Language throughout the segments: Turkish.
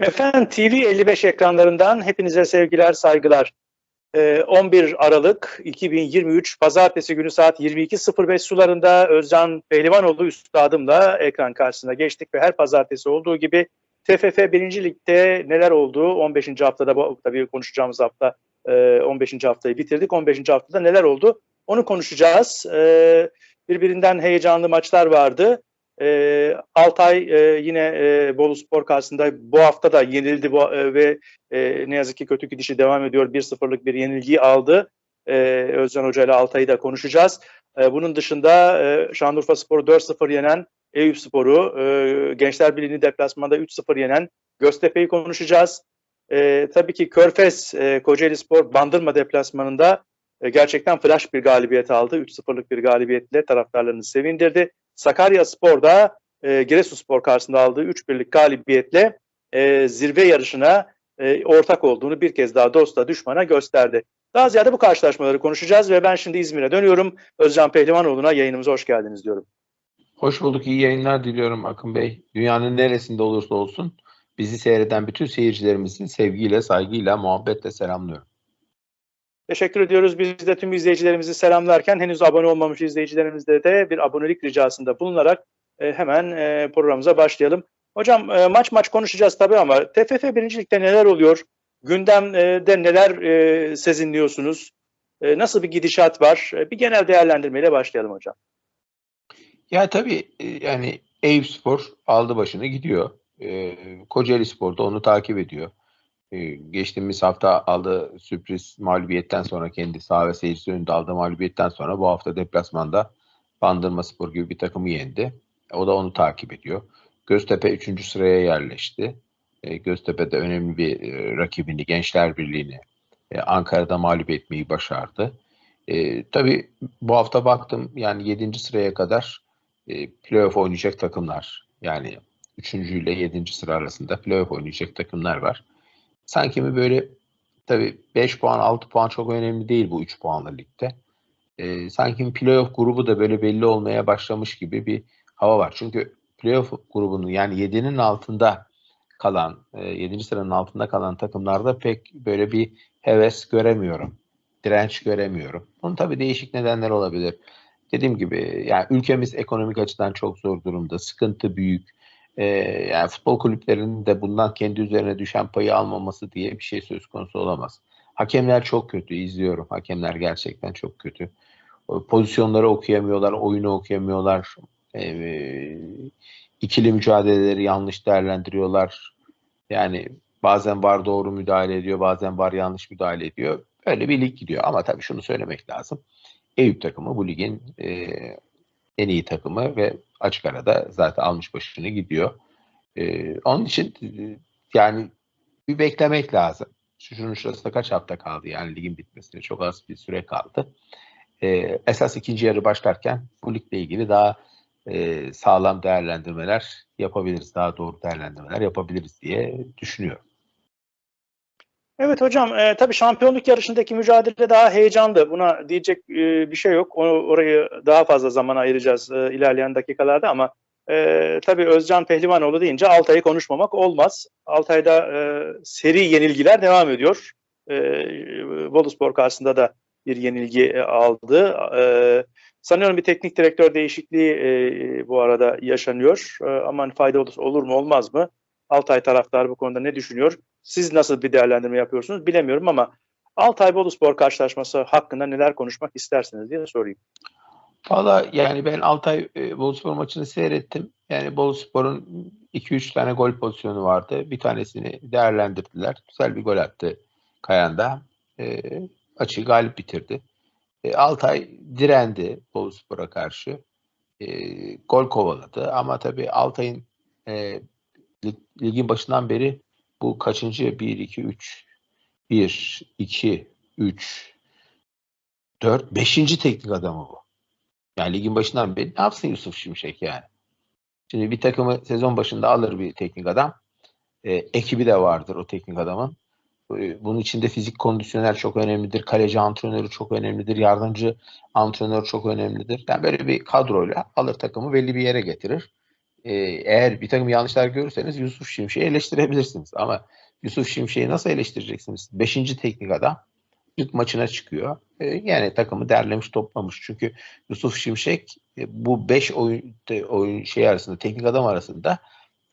Efendim TV 55 ekranlarından hepinize sevgiler, saygılar. Ee, 11 Aralık 2023 Pazartesi günü saat 22.05 sularında Özcan Pehlivanoğlu üstadımla ekran karşısına geçtik ve her pazartesi olduğu gibi TFF 1. Lig'de neler oldu? 15. haftada bu tabii konuşacağımız hafta e, 15. haftayı bitirdik. 15. haftada neler oldu? Onu konuşacağız. Ee, birbirinden heyecanlı maçlar vardı. E, Altay e, yine e, Bolu Spor karşısında bu hafta da yenildi bu, e, ve e, ne yazık ki kötü gidişi devam ediyor. 1-0'lık bir yenilgiyi aldı. E, Özcan Hoca ile Altay'ı da konuşacağız. E, bunun dışında e, Şanlıurfa Spor'u 4-0 yenen Eyüp Spor'u, e, Gençler Birliği'ni deplasmanda 3-0 yenen Göztepe'yi konuşacağız. E, tabii ki Körfez, e, Kocaeli Spor Bandırma deplasmanında e, gerçekten flash bir galibiyet aldı. 3-0'lık bir galibiyetle taraftarlarını sevindirdi. Sakarya Spor'da e, Giresunspor karşısında aldığı 3 birlik galibiyetle e, zirve yarışına e, ortak olduğunu bir kez daha dosta düşmana gösterdi. Daha ziyade bu karşılaşmaları konuşacağız ve ben şimdi İzmir'e dönüyorum. Özcan Pehlivanoğlu'na yayınımıza hoş geldiniz diyorum. Hoş bulduk. iyi yayınlar diliyorum Akın Bey. Dünyanın neresinde olursa olsun bizi seyreden bütün seyircilerimizi sevgiyle, saygıyla, muhabbetle selamlıyorum. Teşekkür ediyoruz. Biz de tüm izleyicilerimizi selamlarken henüz abone olmamış izleyicilerimizde de bir abonelik ricasında bulunarak e, hemen e, programımıza başlayalım. Hocam e, maç maç konuşacağız tabii ama TFF birincilikte neler oluyor? Gündemde neler e, sezinliyorsunuz? Nasıl bir gidişat var? Bir genel değerlendirmeyle başlayalım hocam. Ya tabii yani Eyüp Spor aldı başını gidiyor. Kocaeli Spor da onu takip ediyor. E, geçtiğimiz hafta aldığı sürpriz mağlubiyetten sonra kendi saha ve seyircisi önünde aldığı mağlubiyetten sonra bu hafta deplasmanda Bandırma Spor gibi bir takımı yendi. O da onu takip ediyor. Göztepe 3. sıraya yerleşti. E, Göztepe de önemli bir e, rakibini, Gençler Birliği'ni e, Ankara'da mağlup etmeyi başardı. E, tabii bu hafta baktım yani 7. sıraya kadar e, playoff oynayacak takımlar. Yani 3. ile 7. sıra arasında playoff oynayacak takımlar var. Sanki mi böyle tabii 5 puan 6 puan çok önemli değil bu 3 puanlı ligde. E, sanki playoff grubu da böyle belli olmaya başlamış gibi bir hava var. Çünkü playoff grubunun yani 7'nin altında kalan, 7. sıranın altında kalan takımlarda pek böyle bir heves göremiyorum. Direnç göremiyorum. Bunun tabii değişik nedenler olabilir. Dediğim gibi yani ülkemiz ekonomik açıdan çok zor durumda. Sıkıntı büyük. Ee, yani futbol kulüplerinin de bundan kendi üzerine düşen payı almaması diye bir şey söz konusu olamaz. Hakemler çok kötü. izliyorum. Hakemler gerçekten çok kötü. Pozisyonları okuyamıyorlar, oyunu okuyamıyorlar. Ee, ikili mücadeleleri yanlış değerlendiriyorlar. Yani bazen var doğru müdahale ediyor, bazen var yanlış müdahale ediyor. Öyle bir lig gidiyor. Ama tabii şunu söylemek lazım. Eyüp takımı bu ligin e, en iyi takımı ve açık arada zaten almış başını gidiyor. E, onun için e, yani bir beklemek lazım. Şunun şurasında kaç hafta kaldı yani ligin bitmesine çok az bir süre kaldı. E, esas ikinci yarı başlarken bu ligle ilgili daha e, sağlam değerlendirmeler yapabiliriz. Daha doğru değerlendirmeler yapabiliriz diye düşünüyorum. Evet hocam, e, tabii şampiyonluk yarışındaki mücadele daha heyecanlı. Buna diyecek e, bir şey yok. O, orayı daha fazla zaman ayıracağız e, ilerleyen dakikalarda ama e, tabii Özcan Pehlivanoğlu deyince Altay'ı konuşmamak olmaz. Altay'da e, seri yenilgiler devam ediyor. E, Boluspor karşısında da bir yenilgi e, aldı. E, sanıyorum bir teknik direktör değişikliği e, bu arada yaşanıyor. E, aman fayda olur, olur mu olmaz mı? Altay taraftarı bu konuda ne düşünüyor? Siz nasıl bir değerlendirme yapıyorsunuz bilemiyorum ama Altay Boluspor karşılaşması hakkında neler konuşmak istersiniz diye sorayım. Valla yani ben Altay e, Boluspor maçını seyrettim. Yani Boluspor'un 2-3 tane gol pozisyonu vardı. Bir tanesini değerlendirdiler. Güzel bir gol attı Kayan'da. E, açıyı galip bitirdi. E, Altay direndi Boluspor'a karşı. E, gol kovaladı ama tabii Altay'ın e, ligin başından beri bu kaçıncı? 1, 2, 3, 1, 2, 3, 4, 5. teknik adamı bu. Yani ligin başından beri ne yapsın Yusuf Şimşek yani? Şimdi bir takımı sezon başında alır bir teknik adam. E, ekibi de vardır o teknik adamın. E, bunun içinde fizik kondisyoner çok önemlidir. Kaleci antrenörü çok önemlidir. Yardımcı antrenör çok önemlidir. Yani böyle bir kadroyla alır takımı belli bir yere getirir. E, eğer bir takım yanlışlar görürseniz Yusuf Şimşek'i eleştirebilirsiniz. Ama Yusuf Şimşek'i nasıl eleştireceksiniz? Beşinci teknik adam ilk maçına çıkıyor. E, yani takımı derlemiş toplamış. Çünkü Yusuf Şimşek e, bu beş oyun, oyun şey arasında teknik adam arasında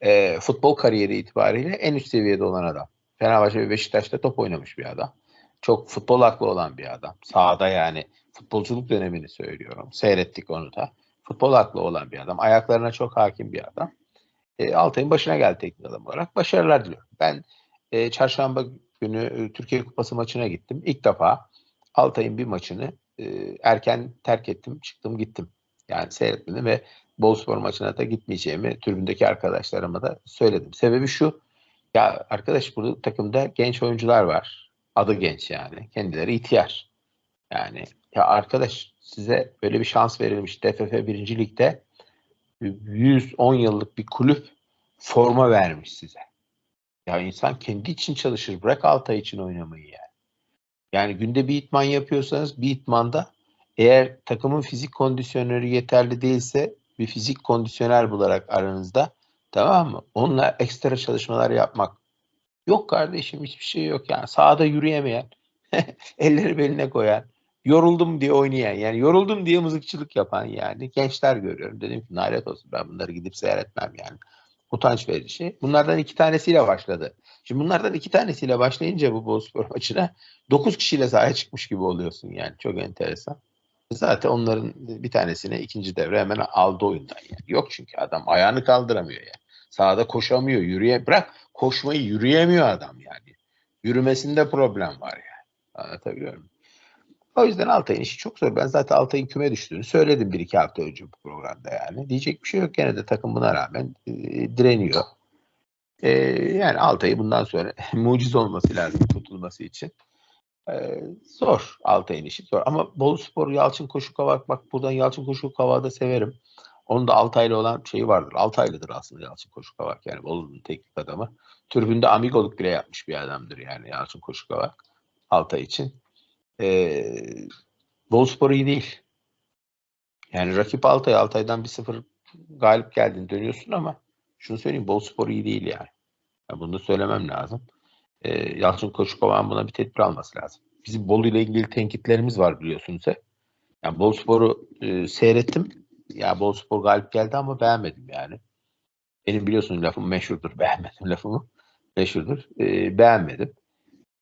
e, futbol kariyeri itibariyle en üst seviyede olan adam. Fenerbahçe ve Beşiktaş'ta top oynamış bir adam. Çok futbol aklı olan bir adam. Sahada yani futbolculuk dönemini söylüyorum. Seyrettik onu da. Futbol aklı olan bir adam. Ayaklarına çok hakim bir adam. E, Altay'ın başına geldi teknik adam olarak. Başarılar diliyorum. Ben e, çarşamba günü e, Türkiye Kupası maçına gittim. İlk defa Altay'ın bir maçını e, erken terk ettim. Çıktım gittim. Yani seyretmedim ve Bolspor maçına da gitmeyeceğimi tribündeki arkadaşlarıma da söyledim. Sebebi şu. Ya arkadaş burada takımda genç oyuncular var. Adı genç yani. Kendileri ihtiyar. Yani ya arkadaş size böyle bir şans verilmiş. DFF 1. Lig'de 110 yıllık bir kulüp forma vermiş size. Ya insan kendi için çalışır. Bırak Altay için oynamayı yani. Yani günde bir itman yapıyorsanız bir itmanda eğer takımın fizik kondisyoneri yeterli değilse bir fizik kondisyoner bularak aranızda tamam mı? Onunla ekstra çalışmalar yapmak. Yok kardeşim hiçbir şey yok yani. Sahada yürüyemeyen, elleri beline koyan, yoruldum diye oynayan yani yoruldum diye mızıkçılık yapan yani gençler görüyorum. Dedim ki nalet olsun ben bunları gidip seyretmem yani. Utanç verici şey. Bunlardan iki tanesiyle başladı. Şimdi bunlardan iki tanesiyle başlayınca bu Bozspor maçına dokuz kişiyle sahaya çıkmış gibi oluyorsun yani. Çok enteresan. Zaten onların bir tanesine ikinci devre hemen aldı oyundan yani. Yok çünkü adam ayağını kaldıramıyor yani. Sahada koşamıyor, yürüye bırak koşmayı yürüyemiyor adam yani. Yürümesinde problem var yani. Anlatabiliyor muyum? O yüzden Altay'ın işi çok zor. Ben zaten Altay'ın küme düştüğünü söyledim bir iki hafta önce bu programda yani. Diyecek bir şey yok. Gene de takım buna rağmen e, direniyor. E, yani Altay'ı bundan sonra mucize olması lazım tutulması için. E, zor Altay'ın işi zor. Ama Bolu Spor Yalçın Koşu Kavak bak buradan Yalçın Koşu Kavak'ı da severim. Onun da Altay'la olan şeyi vardır. Altaylıdır aslında Yalçın Koşu Kavak yani Bolu'nun teknik adamı. Türbünde amigoluk bile yapmış bir adamdır yani Yalçın Koşu Kavak Altay için. E, Boluspor iyi değil. Yani rakip Altay, Altay'dan bir sıfır galip geldin dönüyorsun ama şunu söyleyeyim Boluspor iyi değil yani. yani bunu söylemem lazım. E, Yalçın Koşukova'nın buna bir tedbir alması lazım. Bizim Bolu ile ilgili tenkitlerimiz var biliyorsunuz hep. Yani Boluspor'u e, seyrettim. Ya Boluspor galip geldi ama beğenmedim yani. Benim biliyorsunuz lafım meşhurdur. Beğenmedim lafımı. Meşhurdur. E, beğenmedim.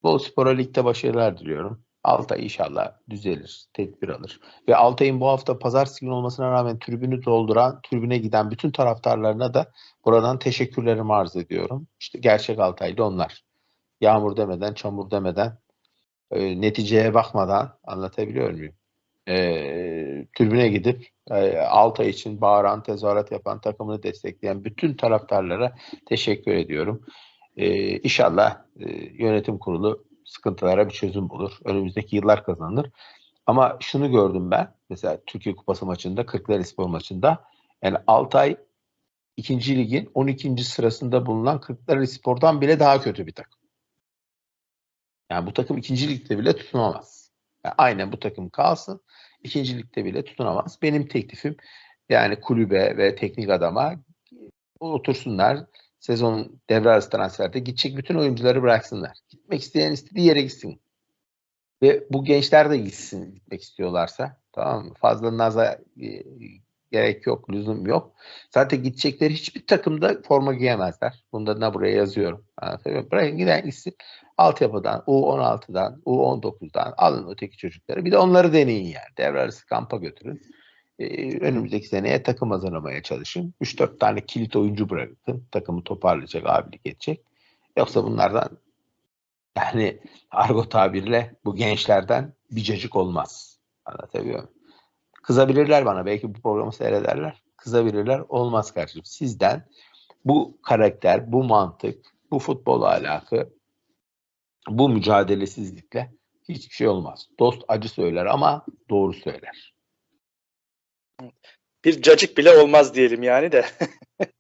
Boluspor'a ligde başarılar diliyorum. Altay inşallah düzelir, tedbir alır. Ve Altay'ın bu hafta pazartesi günü olmasına rağmen tribünü dolduran, tribüne giden bütün taraftarlarına da buradan teşekkürlerimi arz ediyorum. İşte gerçek Altaylı onlar. Yağmur demeden, çamur demeden, e, neticeye bakmadan anlatabiliyor muyum? E, tribüne gidip e, Altay için bağıran, tezahürat yapan, takımını destekleyen bütün taraftarlara teşekkür ediyorum. E, inşallah e, yönetim kurulu sıkıntılara bir çözüm bulur. Önümüzdeki yıllar kazanılır. Ama şunu gördüm ben. Mesela Türkiye Kupası maçında, Kırklareli Spor maçında yani Altay ikinci ligin 12. sırasında bulunan Kırklareli Spor'dan bile daha kötü bir takım. Yani bu takım ikinci ligde bile tutunamaz. Yani aynen bu takım kalsın. ikinci ligde bile tutunamaz. Benim teklifim yani kulübe ve teknik adama otursunlar sezon devre arası transferde gidecek bütün oyuncuları bıraksınlar. Gitmek isteyen istediği yere gitsin. Ve bu gençler de gitsin gitmek istiyorlarsa. Tamam mı? Fazla naza e, gerek yok, lüzum yok. Zaten gidecekleri hiçbir takımda forma giyemezler. Bunda da buraya yazıyorum. Anlatabiliyor Bırakın giden gitsin. Altyapıdan, U16'dan, U19'dan alın öteki çocukları. Bir de onları deneyin yani. Devre arası kampa götürün e, önümüzdeki seneye takım hazırlamaya çalışın. 3-4 tane kilit oyuncu bırakın. Takımı toparlayacak, abilik edecek. Yoksa bunlardan yani argo tabirle bu gençlerden bir cacık olmaz. Anlatabiliyor muyum? Kızabilirler bana. Belki bu programı seyrederler. Kızabilirler. Olmaz kardeşim. Sizden bu karakter, bu mantık, bu futbol alakı, bu mücadelesizlikle hiçbir şey olmaz. Dost acı söyler ama doğru söyler bir cacık bile olmaz diyelim yani de.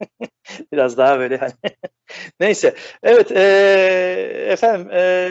Biraz daha böyle hani. Neyse. Evet e, efendim e,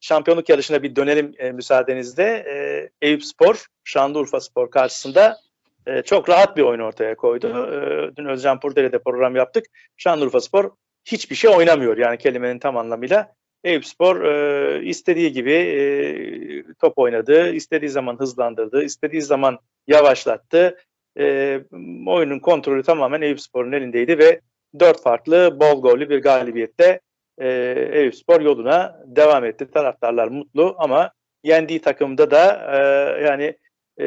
şampiyonluk yarışına bir dönelim e, müsaadenizle. E, Eyüp Spor, Şanlıurfa Spor karşısında e, çok rahat bir oyun ortaya koydu. E, dün Özcan Purdele'de program yaptık. Şanlıurfa Spor hiçbir şey oynamıyor yani kelimenin tam anlamıyla. Eyüp Spor e, istediği gibi e, top oynadı, istediği zaman hızlandırdı, istediği zaman yavaşlattı. E, oyunun kontrolü tamamen Eyüp Spor'un elindeydi ve dört farklı bol gollü bir galibiyette e, Eyüp Spor yoluna devam etti. Taraftarlar mutlu ama yendiği takımda da e, yani e,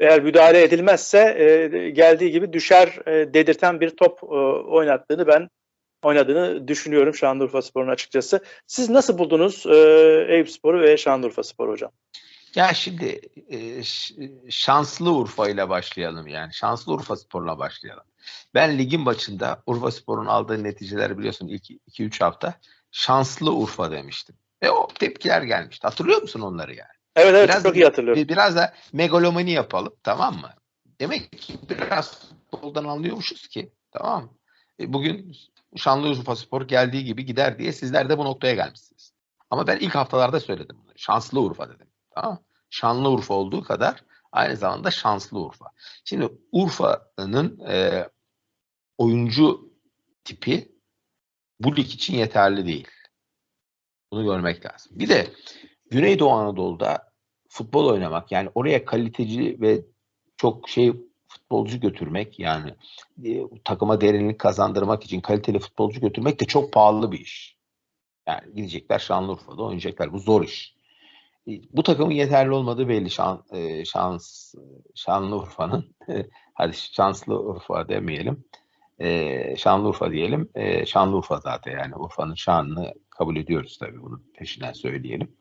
eğer müdahale edilmezse e, geldiği gibi düşer e, dedirten bir top e, oynattığını ben oynadığını düşünüyorum Şanlıurfa Spor'un açıkçası. Siz nasıl buldunuz e, Eyüp Spor'u ve Şanlıurfa Spor hocam? Ya şimdi e, şanslı Urfa ile başlayalım yani. Şanslı Urfa Spor'la başlayalım. Ben ligin başında Urfa Spor'un aldığı neticeleri biliyorsun ilk 2-3 hafta şanslı Urfa demiştim. Ve o tepkiler gelmişti. Hatırlıyor musun onları yani? Evet evet Biraz- çok iyi hatırlıyorum. Bir- Biraz da megalomani yapalım tamam mı? Demek ki biraz futboldan anlıyormuşuz ki tamam mı? E, bugün Şanlıurfa Spor geldiği gibi gider diye sizler de bu noktaya gelmişsiniz. Ama ben ilk haftalarda söyledim bunu. Şanslı Urfa dedim. Tamam? Şanlı Urfa olduğu kadar aynı zamanda şanslı Urfa. Şimdi Urfa'nın e, oyuncu tipi bu lig için yeterli değil. Bunu görmek lazım. Bir de Güneydoğu Anadolu'da futbol oynamak yani oraya kaliteci ve çok şey futbolcu götürmek yani e, takıma derinlik kazandırmak için kaliteli futbolcu götürmek de çok pahalı bir iş. Yani gidecekler Şanlıurfa'da oynayacaklar. Bu zor iş. E, Bu takımın yeterli olmadığı belli şan, e, şans Şanlıurfa'nın hadi şanslı Urfa demeyelim. E, Şanlıurfa diyelim. E, Şanlıurfa zaten yani Urfa'nın şanını kabul ediyoruz tabii bunu peşinden söyleyelim.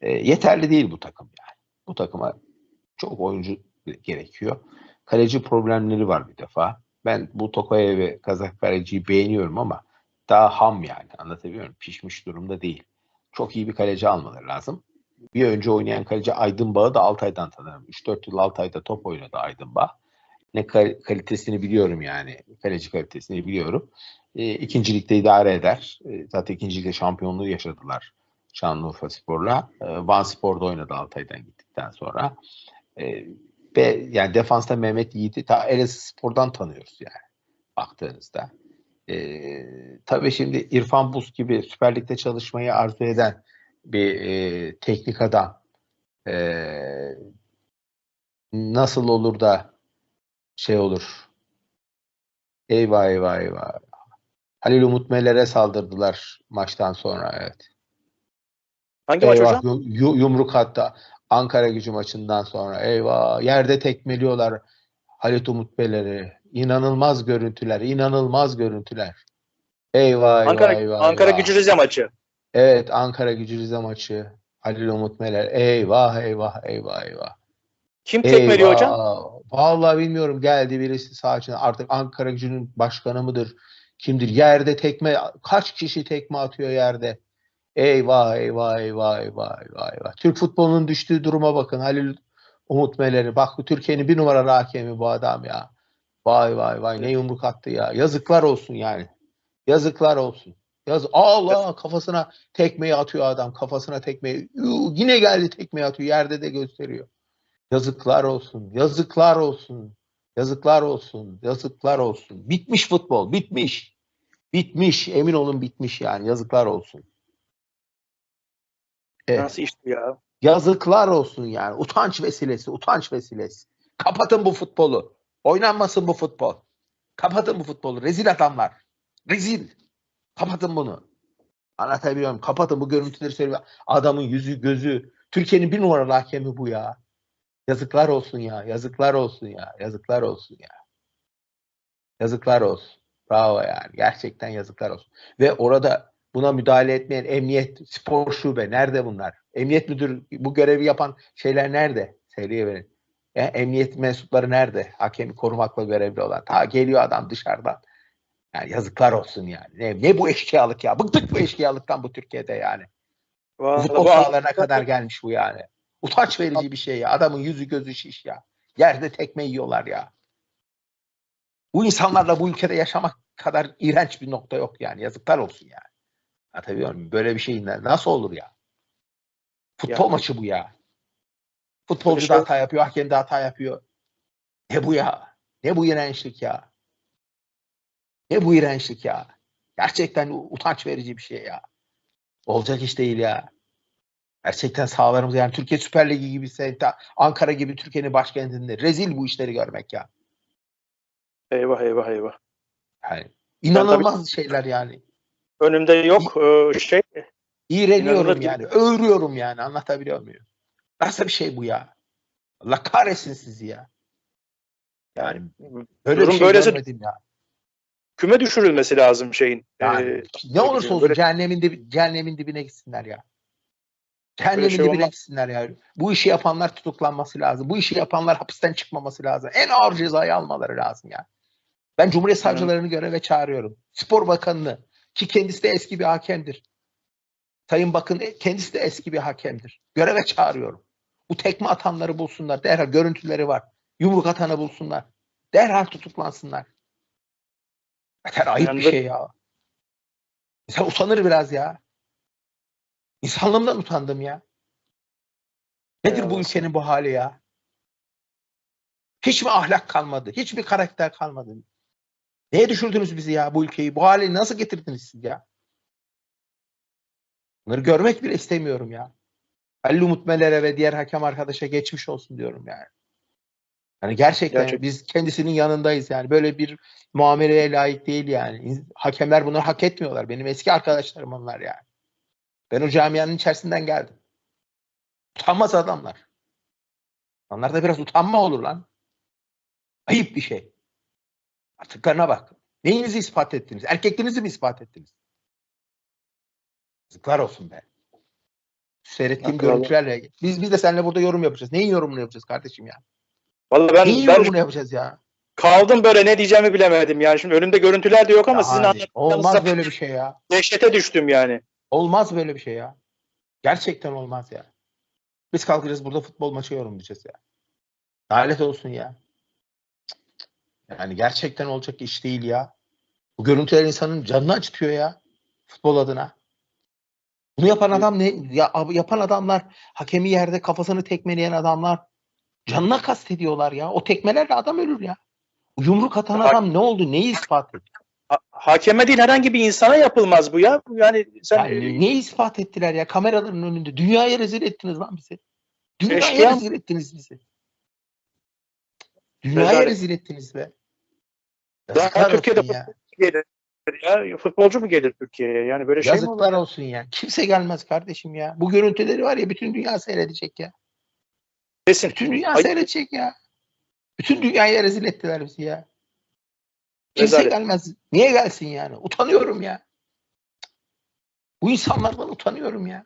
E, yeterli değil bu takım yani. Bu takıma çok oyuncu gerekiyor. Kaleci problemleri var bir defa. Ben bu Tokaye ve Kazak kaleciyi beğeniyorum ama daha ham yani anlatabiliyor muyum? Pişmiş durumda değil. Çok iyi bir kaleci almaları lazım. Bir önce oynayan kaleci Aydın Bağ'ı da Altay'dan tanırım. 3-4 yıl Altay'da top oynadı Aydın Bağ. Ne kal- kalitesini biliyorum yani. Kaleci kalitesini biliyorum. E, ikinci ligde idare eder. E, zaten ikinci ligde şampiyonluğu yaşadılar Şanlıurfa Spor'la. E, Van Spor'da oynadı Altay'dan gittikten sonra. E, ve yani defansta Mehmet Yiğit'i ta Elazığ Spor'dan tanıyoruz yani baktığınızda. E, tabii şimdi İrfan Buz gibi Süper Lig'de çalışmayı arzu eden bir e, teknik adam e, nasıl olur da şey olur eyvah eyvah eyvah Halil Umut Meler'e saldırdılar maçtan sonra evet. Hangi maç Eyvah, hocam? yu- yu- yumruk hatta Ankara gücü maçından sonra eyvah yerde tekmeliyorlar Halit Umut Meler'i. İnanılmaz görüntüler, inanılmaz görüntüler. Eyvah eyvah Ankara, eyvah. Ankara eyvah. Gücü Rize maçı. Evet Ankara gücü Rize maçı. Halil Umut Meler. Eyvah eyvah eyvah eyvah. Kim tekmeliyor hocam? Vallahi bilmiyorum geldi birisi sağ. Artık Ankara gücünün başkanı mıdır? Kimdir? Yerde tekme kaç kişi tekme atıyor yerde? Eyvah eyvah eyvah eyvah eyvah eyvah. Türk futbolunun düştüğü duruma bakın. Halil Umut Meler'i. Bak bu Türkiye'nin bir numaralı hakemi bu adam ya. Vay vay vay ne yumruk attı ya. Yazıklar olsun yani. Yazıklar olsun. Yaz Allah kafasına tekmeyi atıyor adam. Kafasına tekmeyi. Yuu, Yine geldi tekmeyi atıyor. Yerde de gösteriyor. Yazıklar olsun. Yazıklar olsun. Yazıklar olsun. Yazıklar olsun. Bitmiş futbol. Bitmiş. Bitmiş. Emin olun bitmiş yani. Yazıklar olsun. Nasıl iş bu ya? Yazıklar olsun yani. Utanç vesilesi, utanç vesilesi. Kapatın bu futbolu. Oynanmasın bu futbol. Kapatın bu futbolu. Rezil adamlar. Rezil. Kapatın bunu. Anlatabiliyor muyum? Kapatın bu görüntüleri söylüyor. Adamın yüzü, gözü. Türkiye'nin bir numaralı hakemi bu ya. Yazıklar olsun ya. Yazıklar olsun ya. Yazıklar olsun ya. Yazıklar olsun. Bravo yani. Gerçekten yazıklar olsun. Ve orada buna müdahale etmeyen emniyet, spor şube nerede bunlar? Emniyet müdür bu görevi yapan şeyler nerede? Söyleyiverin. Ya, emniyet mensupları nerede? Hakemi korumakla görevli olan. Ta geliyor adam dışarıdan. Yani yazıklar olsun yani. Ne, ne bu eşkıyalık ya? Bıktık bu eşkıyalıktan bu Türkiye'de yani. Vallahi futbol sahalarına kadar gelmiş bu yani. Utanç verici bir şey ya. Adamın yüzü gözü şiş ya. Yerde tekme yiyorlar ya. Bu insanlarla bu ülkede yaşamak kadar iğrenç bir nokta yok yani. Yazıklar olsun yani. Anlatabiliyor muyum? Böyle bir şey nasıl olur ya? Futbol Ya. maçı bu ya. Futbolcu da Şöyle- hata yapıyor, hakem de hata yapıyor. Ne bu ya? Ne bu iğrençlik ya? Ne bu iğrençlik ya? Gerçekten utanç verici bir şey ya. Olacak iş değil ya. Gerçekten sahalarımız yani Türkiye Süper Ligi gibi Ankara gibi Türkiye'nin başkentinde rezil bu işleri görmek ya. Eyvah eyvah eyvah. Yani inanılmaz şeyler yani. Önümde yok e, şey. İğreniyorum yani. Öğürüyorum yani. Anlatabiliyor muyum? Nasıl bir şey bu ya? Allah kahretsin sizi ya. Yani böyle Durum bir şey böylese- görmedim ya. Küme düşürülmesi lazım şeyin. Yani Ee, ne olursa olsun böyle- cehennemin, dibi, cehennemin dibine gitsinler ya. Cehennemin şey dibine olmaz. gitsinler ya. Bu işi yapanlar tutuklanması lazım. Bu işi yapanlar hapisten çıkmaması lazım. En ağır cezayı almaları lazım ya. Ben Cumhuriyet Savcılarını göreve çağırıyorum. Spor Bakanı'nı ki kendisi de eski bir hakemdir. Sayın Bakın kendisi de eski bir hakemdir. Göreve çağırıyorum. Bu tekme atanları bulsunlar. Derhal görüntüleri var. Yumruk atanı bulsunlar. Derhal tutuklansınlar. Yeter ayıp Yani bir bu- şey ya. İnsan utanır biraz ya. İnsanlığımdan utandım ya. Nedir bu Eyvallah. ülkenin bu hali ya? Hiç mi ahlak kalmadı? Hiç mi karakter kalmadı? Neye düşürdünüz bizi ya bu ülkeyi? Bu hale nasıl getirdiniz siz ya? Bunları görmek bile istemiyorum ya. Halil Umut Meler'e ve diğer hakem arkadaşa geçmiş olsun diyorum yani. Yani gerçekten Gerçekten. biz kendisinin yanındayız yani. Böyle bir muameleye layık değil yani. Hakemler bunları hak etmiyorlar. Benim eski arkadaşlarım onlar yani. Ben o camianın içerisinden geldim. Utanmaz adamlar. Onlarda biraz utanma olur lan. Ayıp bir şey. Artıklarına bak. Neyinizi ispat ettiniz? Erkekliğinizi mi ispat ettiniz? Yazıklar olsun be. Seyrettiğim Haklı görüntülerle. Biz biz de seninle burada yorum yapacağız. Neyin yorumunu yapacağız kardeşim ya? Vallahi ben, Neyin ben yorumunu yapacağız ya? kaldım böyle ne diyeceğimi bilemedim. Yani şimdi önümde görüntüler de yok ama Ya sizin anlattığınızda olmaz böyle bir şey ya. dehşete düştüm yani. Olmaz böyle bir şey ya. Gerçekten olmaz ya. Biz kalkacağız burada futbol maçı yorumlayacağız ya. Lanet olsun ya. Yani gerçekten olacak iş değil ya. Bu görüntüler insanın canını acıtıyor ya. Futbol adına. Bunu yapan adam ne? Ya, yapan adamlar hakemi yerde kafasını tekmeleyen adamlar canına kastediyorlar ya. O tekmelerle adam ölür ya. Yumruk atan adam ne oldu? Neyi ispat etti? Ha- hakeme değil herhangi bir insana yapılmaz bu ya. Yani sen Yani neyi ispat ettiler ya kameraların önünde? Dünyaya rezil ettiniz lan bizi. Dünyaya Eşkıya- rezil ettiniz bizi. Dünyaya Rezalet. rezil ettiniz be. Ya Yazıklar Türkiye'de ya. gelir ya futbolcu mu gelir Türkiye'ye? Yani böyle şey mi olur? Yazıklar olsun ya. Kimse gelmez kardeşim ya. Bu görüntüleri var ya bütün dünya seyredecek ya. Kesin. Bütün dünya Ay- seyredecek ya. Bütün dünyaya rezil ettiler bizi ya. Kimse Rezalet. gelmez. Niye gelsin yani? Utanıyorum ya. Bu insanlardan utanıyorum ya.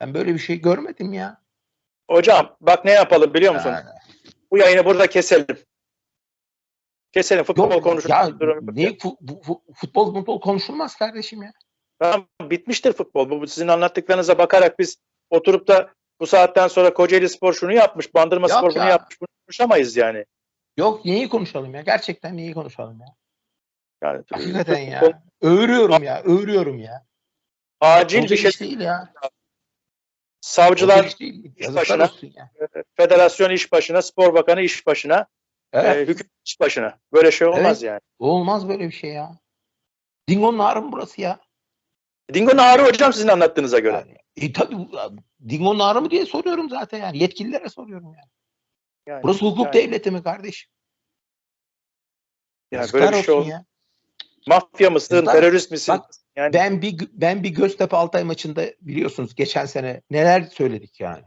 Ben böyle bir şey görmedim ya. Hocam bak ne yapalım biliyor musun? Yani. Bu yayını burada keselim. Keselim futbol Yok, konuşuruz. ya niye fu- fu- futbol futbol konuşulmaz kardeşim ya. Tamam, bitmiştir futbol. Bu sizin anlattıklarınıza bakarak biz oturup da bu saatten sonra Kocaeli Spor şunu yapmış, Bandırma Yok Spor bunu ya. yapmış. Bunu konuşamayız yani. Yok neyi konuşalım ya? Gerçekten neyi konuşalım ya? Yani Hakikaten ya. Öğürüyorum ya. Öğürüyorum ya. acil Olacak bir şey değil ya. savcılar iş başına- ya. federasyon iş başına, spor bakanı iş başına, Evet. e, hükümet iş başına. Böyle şey olmaz yani. Olmaz böyle bir şey ya. Dingo'nun ağrı mı burası ya? Dingo'nun ağrı hocam sizin anlattığınıza göre. Yani, e tabii Dingo'nun ağrı mı diye soruyorum zaten yani. Yetkililere soruyorum yani. Yani, Burası hukuk yani- devleti mi kardeşim? yani Yazıklar böyle bir şey olsun ya. Mafya mısın, Yazıklar- terörist misin? Bak, yani Ben bir ben bir Göztepe Altay maçında biliyorsunuz geçen sene neler söyledik yani.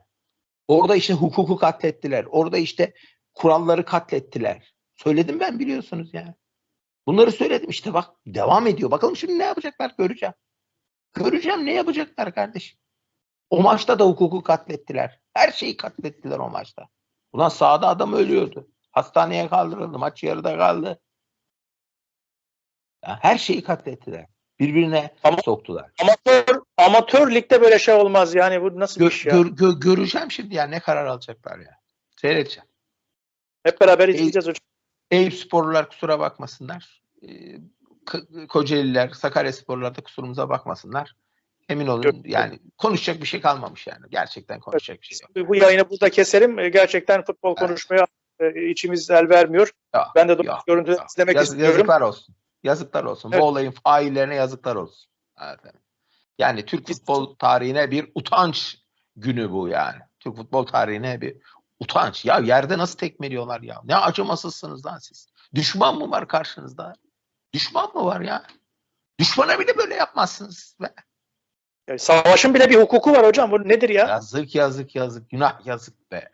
Orada işte hukuku katlettiler. Orada işte kuralları katlettiler. Söyledim ben biliyorsunuz yani. Bunları söyledim işte bak devam ediyor. Bakalım şimdi ne yapacaklar göreceğim. Göreceğim ne yapacaklar kardeşim. O maçta da hukuku katlettiler. Her şeyi katlettiler o maçta. Ulan sahada adam ölüyordu. Hastaneye kaldırıldı. Maç yarıda kaldı. Ya her şeyi katlettiler. Birbirine Ama- soktular. amatör amatör ligde böyle şey olmaz yani bu nasıl bir Gö- iş ya? gör- gö- göreceğim şimdi ya ne karar alacaklar ya. Seyredeceğim. Hep beraber izleyeceğiz hocam. Eyüp sporlular kusura bakmasınlar. Ee, Kocaeliler, Sakarya sporlular da kusurumuza bakmasınlar. Emin olun yani konuşacak bir şey kalmamış yani. Gerçekten konuşacak bir şey yok. Bu yayını burada keselim. E, Gerçekten futbol Evet. konuşmaya e, içimiz el vermiyor. Ya, Ben de ya, görüntü ya. izlemek Yaz- istiyorum. Yazıklar olsun. Yazıklar olsun. Evet. Bu olayın faillerine yazıklar olsun. Efendim. Yani Türk futbol tarihine bir utanç günü bu yani. Türk futbol tarihine bir utanç. Ya yerde nasıl tekmeliyorlar ya? Ne acımasızsınız lan siz. Düşman mı var karşınızda? Düşman mı var ya? Düşmana bile böyle yapmazsınız. Be. Yani savaşın bile bir hukuku var hocam. Bu nedir ya? Yazık yazık yazık. Günah yazık be.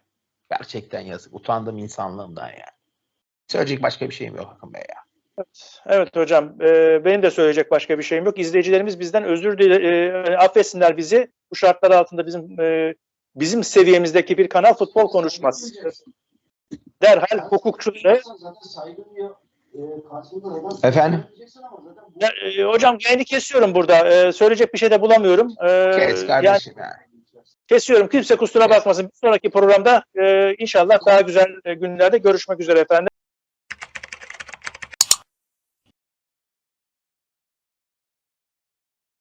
Gerçekten yazık. Utandım insanlığımdan ya. Söyleyecek başka bir şeyim yok Hakan Bey ya. Evet hocam. e, benim de söyleyecek başka bir şeyim yok. İzleyicilerimiz bizden özür dile, e, affetsinler bizi. Bu şartlar altında bizim e, bizim seviyemizdeki bir kanal futbol konuşmaz. Derhal hukukçuları Efendim? Ya, e, hocam yayını kesiyorum burada. E, söyleyecek bir şey de bulamıyorum. E, Kes yani kardeşim yani. kesiyorum. Kimse kusura bakmasın. Bir sonraki programda e, inşallah daha güzel e, günlerde görüşmek üzere efendim.